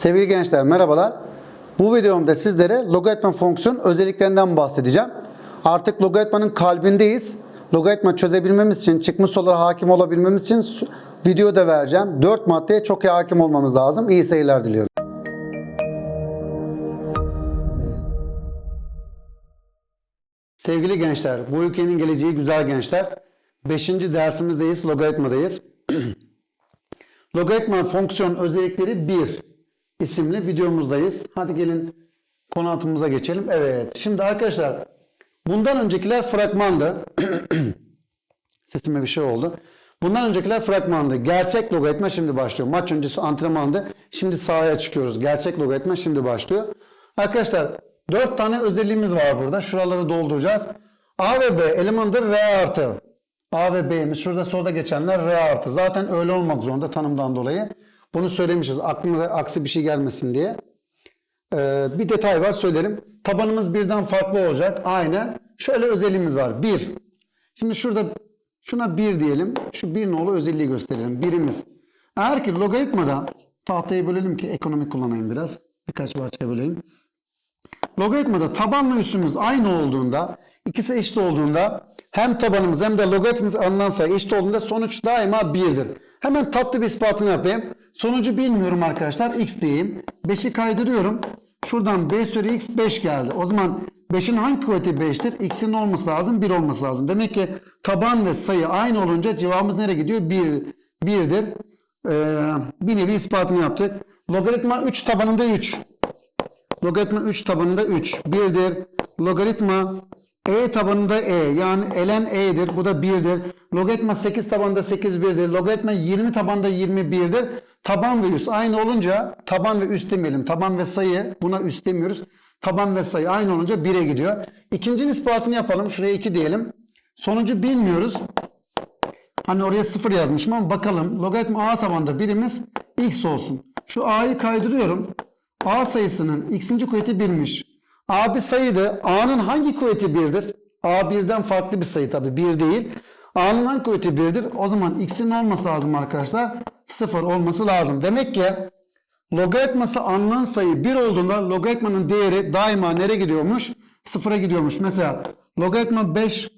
Sevgili gençler merhabalar. Bu videomda sizlere logaritma fonksiyon özelliklerinden bahsedeceğim. Artık logaritmanın kalbindeyiz. Logaritma çözebilmemiz için, çıkmış sorulara hakim olabilmemiz için video da vereceğim. 4 maddeye çok iyi hakim olmamız lazım. İyi seyirler diliyorum. Sevgili gençler, bu ülkenin geleceği güzel gençler. 5. dersimizdeyiz, logaritmadayız. Logaritma fonksiyon özellikleri 1 isimli videomuzdayız. Hadi gelin konu altımıza geçelim. Evet. Şimdi arkadaşlar bundan öncekiler fragmandı. Sesime bir şey oldu. Bundan öncekiler fragmandı. Gerçek logaritma şimdi başlıyor. Maç öncesi antrenmandı. Şimdi sahaya çıkıyoruz. Gerçek logaritma şimdi başlıyor. Arkadaşlar 4 tane özelliğimiz var burada. Şuraları dolduracağız. A ve B elemandır R artı. A ve B'miz şurada soruda geçenler R artı. Zaten öyle olmak zorunda tanımdan dolayı. Bunu söylemişiz. Aklımıza aksi bir şey gelmesin diye. Ee, bir detay var söylerim. Tabanımız birden farklı olacak. Aynen. Şöyle özelliğimiz var. 1. Şimdi şurada şuna 1 diyelim. Şu 1 nolu özelliği gösterelim. Birimiz. Eğer ki logaritmada tahtayı bölelim ki ekonomik kullanayım biraz. Birkaç parça bölelim. Logaritmada tabanla üstümüz aynı olduğunda, ikisi eşit olduğunda hem tabanımız hem de logaritmimiz alınan sayı eşit olduğunda sonuç daima 1'dir. Hemen tatlı bir ispatını yapayım. Sonucu bilmiyorum arkadaşlar. X diyeyim. 5'i kaydırıyorum. Şuradan 5 üzeri x 5 geldi. O zaman 5'in hangi kuvveti 5'tir? X'in olması lazım, 1 olması lazım. Demek ki taban ve sayı aynı olunca cevabımız nereye gidiyor? 1, 1'dir. Ee, bir nevi ispatını yaptık. Logaritma 3 tabanında 3. Logaritma 3 tabanında 3. 1'dir. Logaritma e tabanında e. Yani elen e'dir. Bu da 1'dir. Logaritma 8 tabanında 8 1'dir. Logaritma 20 tabanında 21'dir. Taban ve üst aynı olunca taban ve üst demeyelim. Taban ve sayı buna üst demiyoruz. Taban ve sayı aynı olunca 1'e gidiyor. İkincinin ispatını yapalım. Şuraya 2 diyelim. Sonucu bilmiyoruz. Hani oraya 0 yazmışım ama bakalım. Logaritma a tabanında birimiz x olsun. Şu a'yı kaydırıyorum. a sayısının x'inci kuvveti 1'miş. A bir sayıydı. a'nın hangi kuvveti 1'dir? a birden farklı bir sayı tabi 1 değil. a'nın hangi kuvveti 1'dir? O zaman x'in olması lazım arkadaşlar. 0 olması lazım. Demek ki logaritması alınan sayı 1 olduğunda logaritmanın değeri daima nereye gidiyormuş? 0'a gidiyormuş. Mesela logaritma 5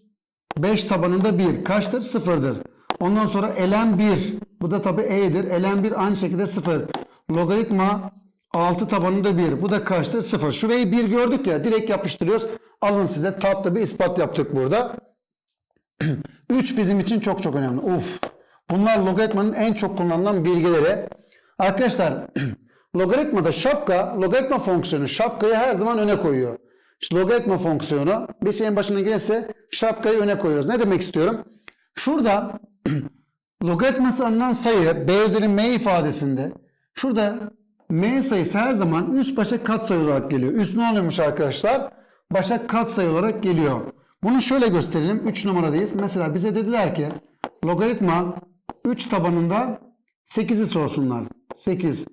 5 tabanında 1 kaçtır? 0'dır. Ondan sonra elen 1. Bu da tabi e'dir. Elen 1 aynı şekilde 0. Logaritma 6 tabanında 1. Bu da kaçtır? 0. Şurayı 1 gördük ya direkt yapıştırıyoruz. Alın size tatlı bir ispat yaptık burada. 3 bizim için çok çok önemli. Uf. Bunlar logaritmanın en çok kullanılan bilgileri. Arkadaşlar logaritmada şapka, logaritma fonksiyonu şapkayı her zaman öne koyuyor. İşte logaritma fonksiyonu bir şeyin başına gelirse şapkayı öne koyuyoruz. Ne demek istiyorum? Şurada logaritması alınan sayı b üzeri m ifadesinde şurada m sayısı her zaman üst başa katsayı olarak geliyor. Üst ne oluyormuş arkadaşlar? Başa katsayı olarak geliyor. Bunu şöyle gösterelim. 3 numaradayız. Mesela bize dediler ki logaritma 3 tabanında 8'i sorsunlar. 8.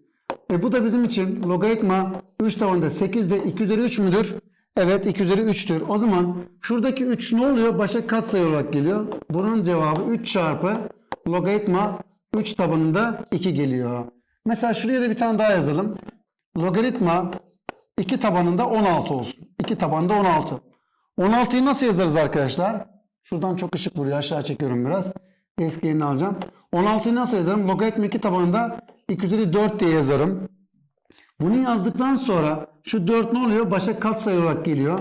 E bu da bizim için logaritma 3 tabanında 8 de 2 üzeri 3 müdür? Evet 2 üzeri 3'tür. O zaman şuradaki 3 ne oluyor? Başa katsayı olarak geliyor. Bunun cevabı 3 çarpı logaritma 3 tabanında 2 geliyor. Mesela şuraya da bir tane daha yazalım. Logaritma 2 tabanında 16 olsun. 2 tabanında 16. 16'yı nasıl yazarız arkadaşlar? Şuradan çok ışık vuruyor. Aşağı çekiyorum biraz. Eski yerini alacağım. 16'yı nasıl yazarım? Logaritma 2 tabanında 2 üzeri 4 diye yazarım. Bunu yazdıktan sonra şu 4 ne oluyor? Başa katsayı olarak geliyor.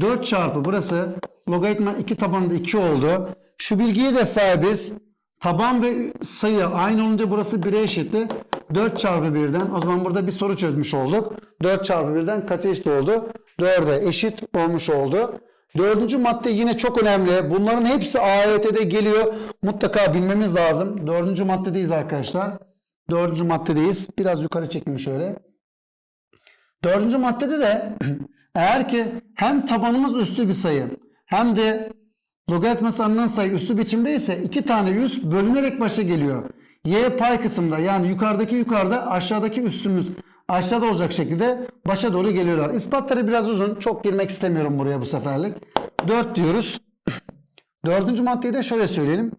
4 çarpı burası logaritma 2 tabanında 2 oldu. Şu bilgiye de sahibiz. Taban ve sayı aynı olunca burası 1'e eşitti. 4 çarpı 1'den o zaman burada bir soru çözmüş olduk. 4 çarpı 1'den kaça eşit oldu? 4'e eşit olmuş oldu. Dördüncü madde yine çok önemli. Bunların hepsi AYT'de geliyor. Mutlaka bilmemiz lazım. Dördüncü maddedeyiz arkadaşlar. Dördüncü maddedeyiz. Biraz yukarı çekeyim şöyle. Dördüncü maddede de eğer ki hem tabanımız üstü bir sayı hem de logaritması alınan sayı üstü biçimdeyse iki tane yüz bölünerek başa geliyor. Y pay kısımda yani yukarıdaki yukarıda aşağıdaki üstümüz aşağıda olacak şekilde başa doğru geliyorlar. İspatları biraz uzun. Çok girmek istemiyorum buraya bu seferlik. 4 diyoruz. Dördüncü maddeyi de şöyle söyleyelim.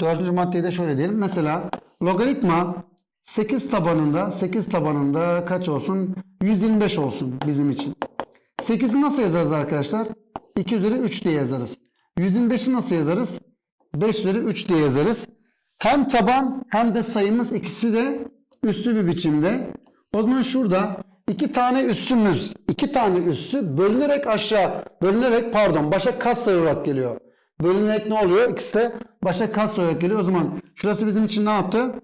Dördüncü maddeyi de şöyle diyelim. Mesela logaritma 8 tabanında 8 tabanında kaç olsun? 125 olsun bizim için. 8'i nasıl yazarız arkadaşlar? 2 üzeri 3 diye yazarız. 125'i nasıl yazarız? 5 üzeri 3 diye yazarız. Hem taban hem de sayımız ikisi de üslü bir biçimde. O zaman şurada iki tane üssümüz, iki tane üssü bölünerek aşağı, bölünerek pardon başa katsayı olarak geliyor. Bölünerek ne oluyor? İkisi de başa katsayı olarak geliyor. O zaman şurası bizim için ne yaptı?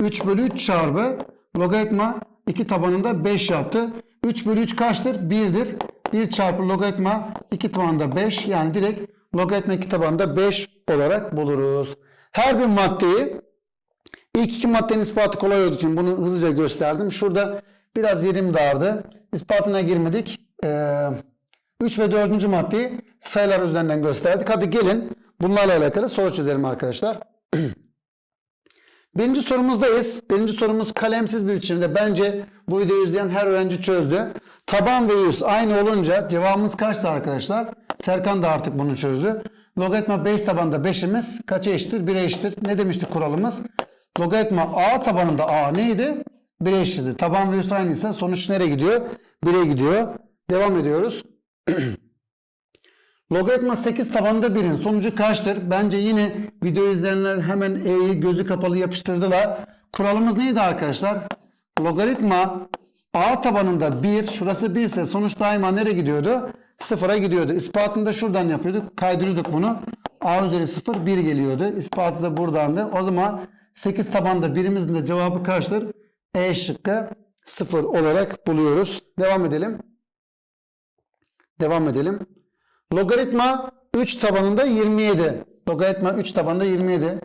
3 bölü 3 çarpı logaritma 2 tabanında 5 yaptı. 3 bölü 3 kaçtır? 1'dir. 1 çarpı logaritma 2 tabanında 5 yani direkt logaritma 2 tabanında 5 olarak buluruz. Her bir maddeyi ilk iki maddenin ispatı kolay olduğu için bunu hızlıca gösterdim. Şurada biraz yerim dardı. İspatına girmedik. 3 ve 4. maddeyi sayılar üzerinden gösterdik. Hadi gelin bunlarla alakalı soru çözelim arkadaşlar. Birinci sorumuzdayız. Birinci sorumuz kalemsiz bir biçimde. Bence bu videoyu izleyen her öğrenci çözdü. Taban ve yüz aynı olunca cevabımız kaçtı arkadaşlar? Serkan da artık bunu çözdü. Logaritma 5 tabanda 5'imiz kaça eşittir? 1'e eşittir. Ne demişti kuralımız? Logaritma a tabanında a neydi? 1'e eşittir. Taban ve yüz aynıysa sonuç nereye gidiyor? 1'e gidiyor. Devam ediyoruz. Logaritma 8 tabanında 1'in sonucu kaçtır? Bence yine video izleyenler hemen E'yi gözü kapalı yapıştırdılar. Kuralımız neydi arkadaşlar? Logaritma A tabanında 1, şurası 1 ise sonuç daima nereye gidiyordu? 0'a gidiyordu. İspatını da şuradan yapıyorduk. Kaydırıyorduk bunu. A üzeri 0, 1 geliyordu. İspatı da buradandı. O zaman 8 tabanda birimizin de cevabı kaçtır? E şıkkı 0 olarak buluyoruz. Devam edelim. Devam edelim. Logaritma 3 tabanında 27. Logaritma 3 tabanında 27.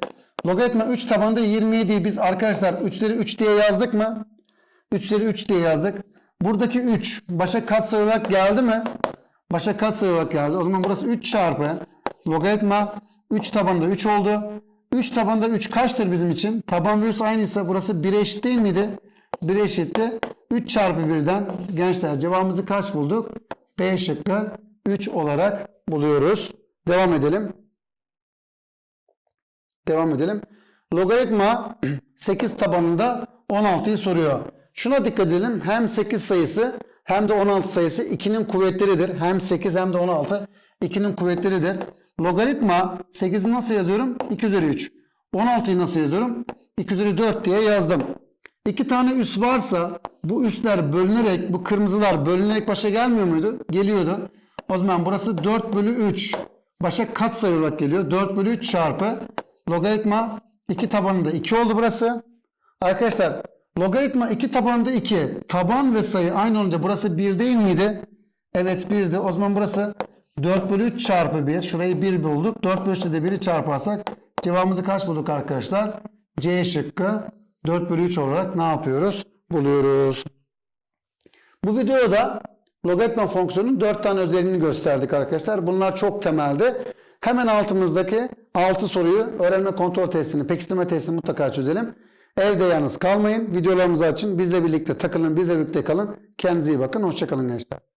Logaritma 3 tabanında 27'yi biz arkadaşlar 3'leri 3 diye yazdık mı? 3'leri 3 diye yazdık. Buradaki 3 başa katsayı olarak geldi mi? Başa katsayı olarak geldi. O zaman burası 3 çarpı logaritma 3 tabanında 3 oldu. 3 tabanında 3 kaçtır bizim için? Taban ve üst aynıysa burası 1'e eşit değil miydi? 1'e eşitti. 3 çarpı 1'den gençler cevabımızı kaç bulduk? B şıkkı 3 olarak buluyoruz. Devam edelim. Devam edelim. Logaritma 8 tabanında 16'yı soruyor. Şuna dikkat edelim. Hem 8 sayısı hem de 16 sayısı 2'nin kuvvetleridir. Hem 8 hem de 16 2'nin kuvvetleridir. Logaritma 8'i nasıl yazıyorum? 2 üzeri 3. 16'yı nasıl yazıyorum? 2 üzeri 4 diye yazdım. İki tane üs varsa bu üsler bölünerek bu kırmızılar bölünerek başa gelmiyor muydu? Geliyordu. O zaman burası 4 bölü 3. Başa katsayı olarak geliyor. 4 bölü 3 çarpı logaritma 2 tabanında 2 oldu burası. Arkadaşlar logaritma 2 tabanında 2. Taban ve sayı aynı olunca burası 1 değil miydi? Evet 1'di. O zaman burası 4 bölü 3 çarpı 1. Şurayı 1 bulduk. 4 bölü 3'te de 1'i çarparsak cevabımızı kaç bulduk arkadaşlar? C şıkkı 4 bölü 3 olarak ne yapıyoruz? Buluyoruz. Bu videoda logaritma fonksiyonunun 4 tane özelliğini gösterdik arkadaşlar. Bunlar çok temelde. Hemen altımızdaki 6 soruyu öğrenme kontrol testini, pekiştirme testini mutlaka çözelim. Evde yalnız kalmayın. Videolarımızı açın. Bizle birlikte takılın, bizle birlikte kalın. Kendinize iyi bakın. Hoşçakalın gençler.